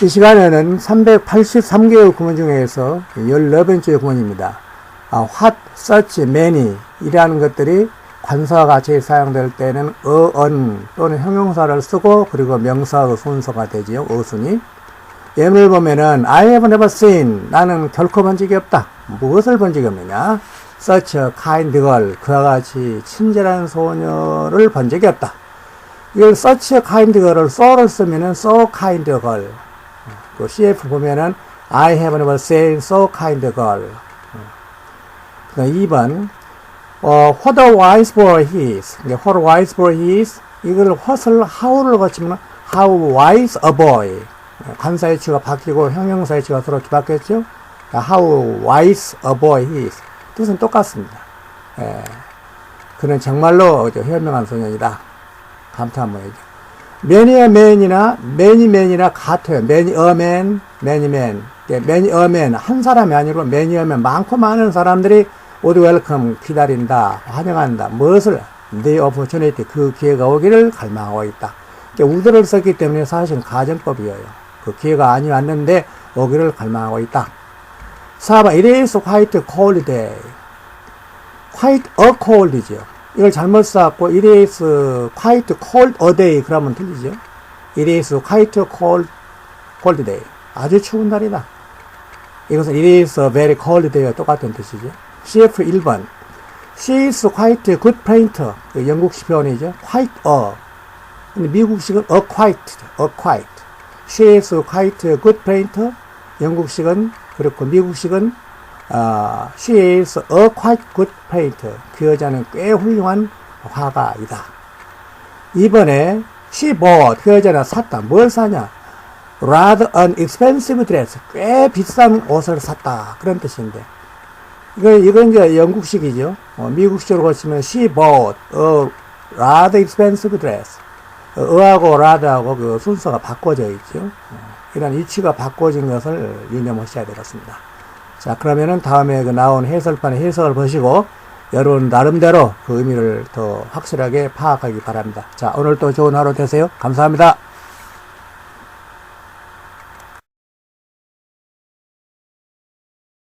이 시간에는 383개의 구문 중에서 14번째 구문입니다. 아, what, such, many 이라는 것들이 관사와 같이 사용될 때는 어 언 또는 형용사를 쓰고 그리고 명사의 순서가 되지요. 어순이. 예문을 보면은 I have never seen 나는 결코 본 적이 없다. 무엇을 본 적이 없느냐? such a kind girl 그와 같이 친절한 소녀를 본 적이 없다. 이걸 such a kind girl을 so를 쓰면은 so kind girl. 그 CF 보면은 I have never seen so kind girl. 그 2번 어, what a wise boy he is. 이게 what a wise boy he is. 이걸 what을 how를 거치면 how wise a boy. 관사의 치가 바뀌고 형용사의 치가 서로 바뀌었죠. how wise a boy he is. 뜻은 똑같습니다. 예. 그는 정말로 저 현명한 소년이다. 감탄한 모양이죠. Man이나 many man이나 같아요. 예, many a man 한 사람이 아니고 man 많고 많은 사람들이 would welcome 기다린다, 환영한다. 무엇을 the opportunity 그 기회가 오기를 갈망하고 있다. 우드를 썼기 때문에 사실은 가정법이에요. 그 기회가 아니 왔는데 오기를 갈망하고 있다. 4번 it is quite cold day. quite a cold이죠. 이걸 잘못 써갖고 it is quite cold a day 그러면 틀리죠. it is quite cold, cold day. 아주 추운 날이다. 이것은 it is very cold day와 똑같은 뜻이죠. CF 1번. She is quite a good painter. 그 영국식 표현이죠. quite a. 근데 미국식은 a quite, a quite. She is quite a good painter. 영국식은 그렇고 미국식은 아, she is a quite good painter. 그 여자는 꽤 훌륭한 화가이다. 이번에 she bought. 그 여자는 샀다. 뭘 사냐? rather an expensive dress. 꽤 비싼 옷을 샀다. 그런 뜻인데. 이건, 이건 이제 영국식이죠. 어, 미국식으로 고치면 she bought a rather expensive dress. 어, 어하고 rather하고 그 순서가 바꿔져 있죠. 어, 이런 위치가 바꿔진 것을 유념하셔야 되겠습니다. 자, 그러면은 다음에 그 나온 해설판의 해석을 보시고 여러분 나름대로 그 의미를 더 확실하게 파악하기 바랍니다. 자, 오늘 또 좋은 하루 되세요. 감사합니다.